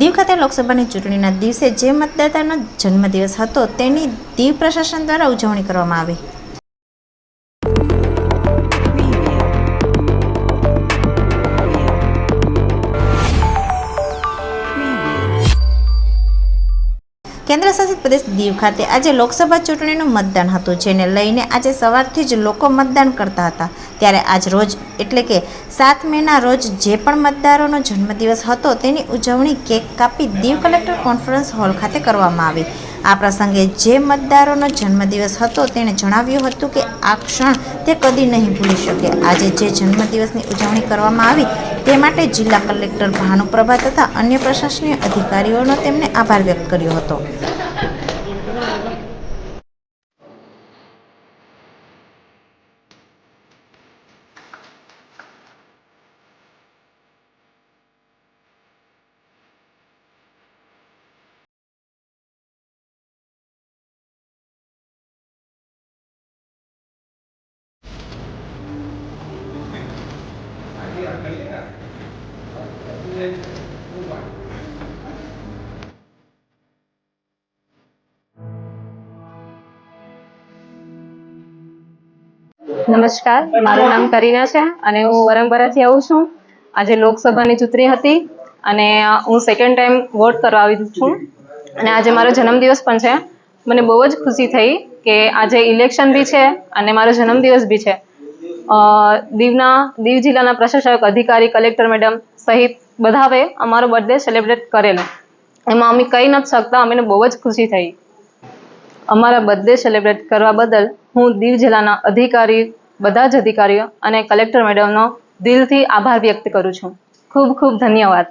દીવ ખાતે લોકસભાની ચૂંટણીના દિવસે જે મતદાતાનો જન્મદિવસ હતો, તેની દીવ પ્રશાસન દ્વારા ઉજવણી કરવામાં આવી. કેન્દ્ર શાસિત પ્રદેશ દીવ ખાતે આજે લોકસભા ચૂંટણીનું મતદાન હતું, જેને લઈને આજે સવારથી જ લોકો મતદાન કરતા હતા. ત્યારે આજ રોજ, એટલે કે સાત મેના રોજ જે પણ મતદારોનો જન્મદિવસ હતો, તેની ઉજવણી કેક કાપી દીવ કલેક્ટર કોન્ફરન્સ હોલ ખાતે કરવામાં આવી. આ પ્રસંગે જે મતદારોનો જન્મદિવસ હતો, તેણે જણાવ્યું હતું કે આ ક્ષણ તે કદી નહીં ભૂલી શકે. આજે જે જન્મદિવસની ઉજવણી કરવામાં આવી તે માટે જિલ્લા કલેક્ટર ભાનુપ્રભા તથા અન્ય પ્રશાસનીય અધિકારીઓનો તેમણે આભાર વ્યક્ત કર્યો હતો. નમસ્કાર, મારું નામ કરીના છે અને હું વરંગપરાથી આવું છું. આજે લોકસભાની ચૂંટણી હતી અને હું સેકન્ડ ટાઈમ વોટ કરવા આવી છું. અને આજે મારો જન્મદિવસ પણ છે. મને બહુ જ ખુશી થઈ કે આજે ઇલેક્શન બી છે અને મારો જન્મદિવસ બી છે. દીવના, દીવ જિલ્લાના પ્રશાસક, અધિકારી, કલેક્ટર મેડમ સહિત બધાએ અમારો બર્થડે સેલિબ્રેટ કરેલો. એમાં અમે કહી નથી શકતા, અમને બહુ જ ખુશી થઈ. અમારા બર્થડે સેલિબ્રેટ કરવા બદલ હું દીવ જિલ્લાના અધિકારી, બધા જ અધિકારીઓ અને કલેક્ટર મેડમનો દિલથી આભાર વ્યક્ત કરું છું. ખૂબ ખૂબ ધન્યવાદ.